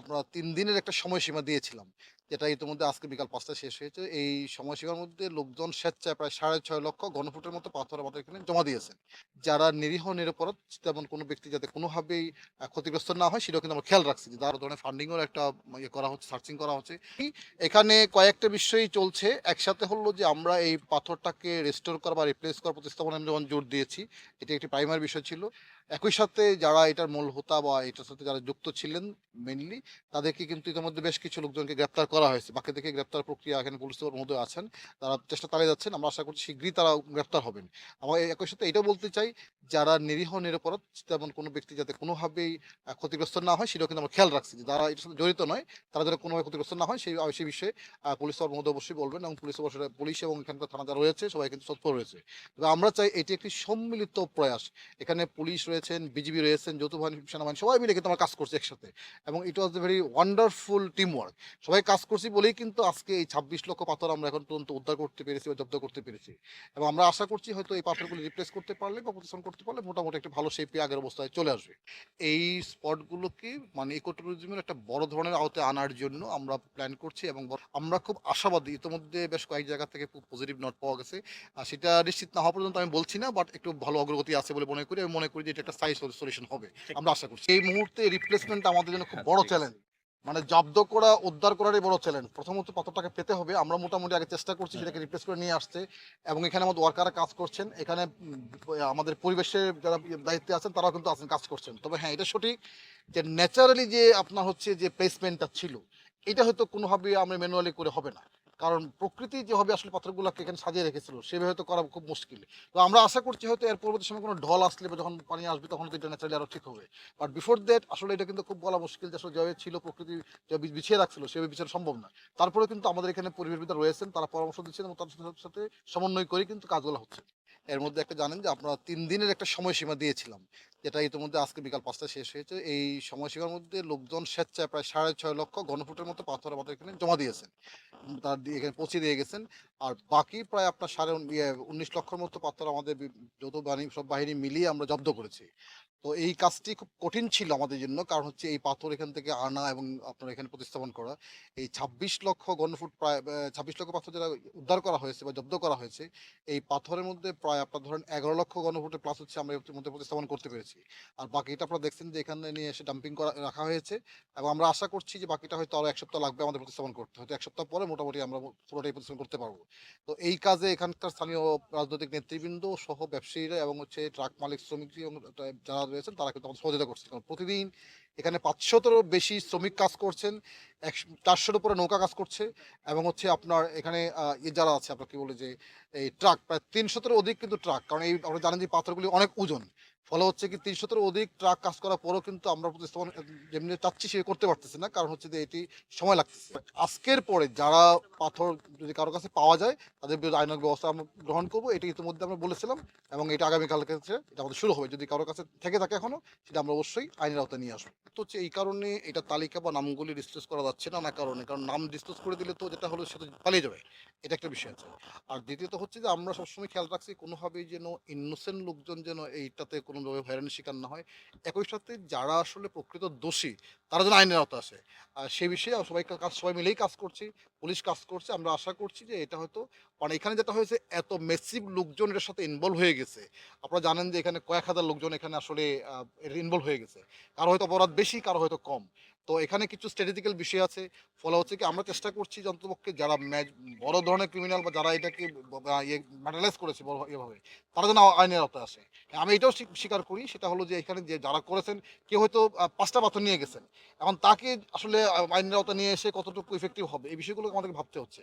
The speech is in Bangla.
আমরা তিন দিনের একটা সময়সীমা দিয়েছিলাম যেটা ইতিমধ্যে আজকে বিকাল পাঁচটা শেষ হয়েছে। এই সময়সীমার মধ্যে লোকজন স্বেচ্ছায় প্রায় সাড়ে ছয় লক্ষ ঘনফুটের মতো পাথর আমাদের এখানে জমা দিয়েছেন। যারা নিরীহ, নিরপরাধ, তেমন কোনো ব্যক্তি যাতে কোনোভাবেই ক্ষতিগ্রস্ত না হয়, সেটাও কিন্তু আমরা খেয়াল রাখছি যে তার ধরনের ফান্ডিংয়ের একটা ইয়ে করা হচ্ছে সার্চিং করা হচ্ছে। এখানে কয়েকটা বিষয়ই চলছে। একসাথে হলো যে আমরা এই পাথরটাকে রেস্টোর করা বা রিপ্লেস করার প্রতিস্থাপনে আমি যখন জোর দিয়েছি, এটি একটি প্রাইমারি বিষয় ছিল। একই সাথে যারা এটার মূল হোতা বা এটার সাথে যারা যুক্ত ছিলেন মেনলি তাদেরকে কিন্তু ইতিমধ্যে বেশ কিছু লোকজনকে গ্রেপ্তার করা হয়েছে। বাকি থেকে গ্রেপ্তার প্রক্রিয়া এখানে পুলিশের মধ্যে আছেন। তারা চেষ্টা চালিয়ে যাচ্ছেন। আমরা আশা করছি শীঘ্রই তারা গ্রেপ্তার হবেন। আমার একই সাথে এটাও বলতে চাই, যারা নিরীহ, নিরপরাধ, তেমন কোনো ব্যক্তি যাতে কোনোভাবেই ক্ষতিগ্রস্ত না হয়, সেটাও কিন্তু আমরা খেয়াল রাখছি যে যারা এটার সাথে জড়িত নয়, তারা যাতে কোনোভাবে ক্ষতিগ্রস্ত না হয়, সেই সেই বিষয়ে পুলিশ মধ্যে অবশ্যই বলবেন এবং পুলিশ অবশ্যই পুলিশ এবং এখানকার থানা যারা রয়েছে, সবাই কিন্তু তৎপর রয়েছে। তবে আমরা চাই এটি একটি সম্মিলিত প্রয়াস। এখানে পুলিশ রয়েছেন, বিজিবি রয়েছেন, যৌথ বাহিনী, সেনাবাহিনী, সবাই মিলে কিন্তু আমরা কাজ করছি একসাথে। এবং it was a very wonderful team work সবাই কাজ করছি বলেই কিন্তু আজকে এই ছাব্বিশ লক্ষ পাথর আমরা এখন পর্যন্ত উদ্ধার করতে পেরেছি বা জব্দ করতে পেরেছি। এবং আমরা আশা করছি হয়তো এই পাথরগুলি রিপ্লেস করতে পারলে বা প্রতিষ্ঠান করতে পারলে মোটামুটি একটা ভালো শেপে আগের অবস্থায় চলে আসবে। এই স্পটগুলোকে মানে ইকো ট্যুরিজমের একটা বড় ধরনের আওতায় আনার জন্য আমরা প্ল্যান করছি এবং আমরা খুব আশাবাদী। ইতিমধ্যে বেশ কয়েক জায়গা থেকে খুব পজিটিভ নোট পাওয়া গেছে। আর সেটা নিশ্চিত না হওয়া পর্যন্ত আমি বলছি না বাট একটু ভালো অগ্রগতি আছে বলে মনে করি। আমি মনে করি যে এটা একটা সাইজ সলিউশন হবে। আমরা আশা করছি। এই মুহূর্তে রিপ্লেসমেন্ট আমাদের জন্য খুব বড় চ্যালেঞ্জ মানে জব্দ করা উদ্ধার করারই বড় চ্যালেঞ্জ প্রথমত পাথরটাকে পেতে হবে। আমরা মোটামুটি আগে চেষ্টা করছি হ্যাঁ। সেটাকে রিপ্লেস করে নিয়ে আসতে। এবং এখানে আমাদের ওয়ার্কাররা কাজ করছেন। এখানে আমাদের পরিবেশের যারা দায়িত্বে আছেন তারাও কিন্তু আছেন কাজ করছেন। তবে হ্যাঁ এটা সঠিক যে ন্যাচারালি যে আপনার হচ্ছে যে প্লেসমেন্টটা ছিল এটা হয়তো কোনোভাবে আমরা ম্যানুয়ালি করে হবে না। কারণ প্রকৃতি যেভাবে আসলে পাথরগুলোকে এখানে সাজিয়ে রেখেছিল, সেভাবে হয়তো করা খুব মুশকিল। তো আমরা আশা করছি হয়তো এর পরবর্তী সময় কোনো ঢল আসলে বা যখন পানি আসবে তখন তো এটা ন্যাচারালি আরও ঠিক হবে। বাট বিফোর দ্যাট আসলে এটা কিন্তু খুব বলা মুশকিল যে আসলে যেভাবে ছিল প্রকৃতি যে বি- বিছিয়ে রাখছিল, সেভাবে বিছানো সম্ভব না। তারপরে কিন্তু আমাদের এখানে পরিবেশবিদরা রয়েছেন, তারা পরামর্শ দিচ্ছেন এবং তাদের সাথে- সমন্বয় করে কিন্তু কাজগুলো হচ্ছে। এর মধ্যে একটা জানেন যে আমরা তিন দিনের একটা সময়সীমা দিয়েছিলাম, যেটা ইতিমধ্যে আজকে বিকাল পাঁচটা শেষ হয়েছে। এই সময়সীমার মধ্যে লোকজন স্বেচ্ছায় প্রায় সাড়ে ছয় লক্ষ ঘনফুটের মতো পাথর আমাদের এখানে জমা দিয়েছেন। তার এখানে পৌঁছে দিয়ে গেছেন। আর বাকি প্রায় আপনার সাড়ে ইয়ে, উনিশ লক্ষর মতো পাত্র আমাদের যৌথ বাহিনী সব বাহিনী মিলিয়ে আমরা জব্দ করেছি। তো এই কাজটি খুব কঠিন ছিল আমাদের জন্য, কারণ হচ্ছে এই পাথর এখান থেকে আনা এবং আপনার এখানে প্রতিস্থাপন করা। এই ছাব্বিশ লক্ষ ঘনফুট প্রায় ছাব্বিশ লক্ষ পাথর যারা উদ্ধার করা হয়েছে বা জব্দ করা হয়েছে, এই পাথরের মধ্যে প্রায় আপনার ধরেন এগারো লক্ষ ঘনফুটের প্লাস হচ্ছে আমরা এর মধ্যে প্রতিস্থাপন করতে পেরেছি। আর বাকিটা আপনারা দেখছেন যে এখানে নিয়ে এসে ডাম্পিং করা, রাখা হয়েছে এবং আমরা আশা করছি যে বাকিটা হয়তো আরও এক সপ্তাহ লাগবে আমাদের প্রতিস্থাপন করতে। হয়তো এক সপ্তাহ পরে মোটামুটি আমরা পুরোটাই প্রতিস্থাপন করতে পারব। তো এই কাজে এখানকার স্থানীয় রাজনৈতিক নেতৃবৃন্দ সহ ব্যবসায়ীরা এবং হচ্ছে ট্রাক মালিক, শ্রমিক যারা রয়েছেন, তারা কিন্তু আমাদের সহযোগিতা করছেন কারণ প্রতিদিন এখানে পাঁচশোতেরও বেশি শ্রমিক কাজ করছেন একশো চারশোর উপরে নৌকা কাজ করছে এবং হচ্ছে আপনার এখানে যারা আছে আপনার কি বলে যে, এই ট্রাক, প্রায় তিনশোতেরও অধিক কিন্তু ট্রাক। কারণ এই আপনারা জানেন যে পাথরগুলি অনেক ওজন। ফলে হচ্ছে কি তিনশোতের অধিক ট্রাক কাজ করার পরেও কিন্তু আমরা প্রতিস্থাপন, যেমনি চাচ্ছি সে করতে পারতেছি না। কারণ হচ্ছে যে এটি সময় লাগতেছে। আজকের পরে যারা পাথর যদি কারও কাছে পাওয়া যায়, তাদের বিরুদ্ধে আইনানুগ ব্যবস্থা আমরা গ্রহণ করব। এটি ইতিমধ্যে আমরা বলেছিলাম এবং এটা আগামীকাল ক্ষেত্রে এটা আমাদের শুরু হবে। যদি কারও কাছে থেকে থাকে এখনও, সেটা আমরা অবশ্যই আইনের আওতায় নিয়ে আসব। তো হচ্ছে এই কারণে এটা তালিকা বা নামগুলি ডিসক্লোজ করা যাচ্ছে না না কারণে। কারণ নাম ডিসক্লোজ করে দিলে তো যেটা হলো সেটা পালিয়ে যাবে। এটা একটা বিষয় আছে। আর দ্বিতীয়ত হচ্ছে যে আমরা সবসময় খেয়াল রাখছি কোনোভাবেই যেন ইনোসেন্ট লোকজন যেন এইটাতে কোনোভাবে হয়রানির শিকার না হয়। একই সাথে যারা আসলে প্রকৃত দোষী, তারা যেন আইনের আওতা আসে। আর সেই বিষয়ে সবাই কাজ, সবাই মিলেই কাজ করছি, পুলিশ কাজ করছে, আমরা আশা করছি যে এটা হয়তো মানে এখানে যেটা হয়েছে, এত মেসিভ লোকজন এটার সাথে ইনভলভ হয়ে গেছে। আপনারা জানেন যে এখানে কয়েক হাজার লোকজন এখানে আসলে ইনভলভ হয়ে গেছে। কারও হয়তো অপরাধ বেশি, কারও হয়তো কম। তো এখানে কিছু স্ট্র্যাটেজিক্যাল বিষয় আছে। ফলে হচ্ছে কি, আমরা চেষ্টা করছি যন্ত্রপক্ষে যারা ম্যাচ- বড় ধরনের ক্রিমিনাল বা যারা এটাকে ইয়ে ম্যাটালাইজ করেছে বড় এভাবে তারা যেন আইনের আওতায় আসে। আমি এটাও স্বীকার করি, সেটা হলো যে এখানে যে যারা করেছেন, কেউ হয়তো পাঁচটা পাথর নিয়ে গেছেন। এখন তাকে আসলে আইনের আওতা নিয়ে এসে কতটুকু ইফেক্টিভ হবে, এই বিষয়গুলো আমাদেরকে ভাবতে হচ্ছে।